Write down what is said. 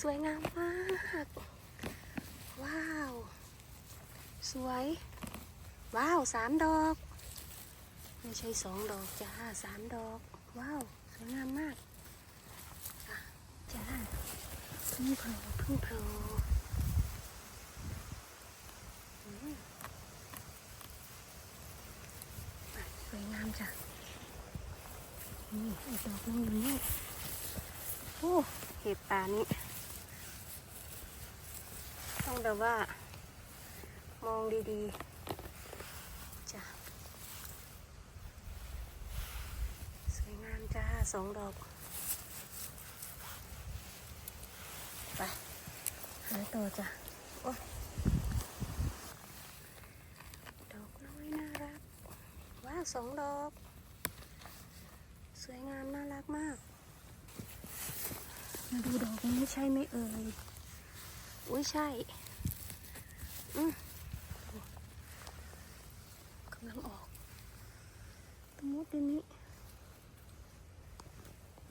สวยงามมาก ว้าว สวย ว้าวสามดอก ไม่ใช่สองดอกจ้าสามดอก ว้าว สวยงามมากจ้าจ้าเพึ่งโผล่พึ่งโผล่สวยงามจ้ะนี่อีกดอกนึงอยู่นี่โอ้เห็ดป่านี้ แบบว่า มองดีๆจ้ะสวยงามจ้าสองดอก ไป หาต่อจ้ะโอ้ดอกน้อยน่ารัก ว้าสองดอก สวยงามน่ารักมาก มาดูดอกนี้ใช่ไหมเอ่ยอุ้ยใช่ กำลังออกตรงนู้นตรงนี้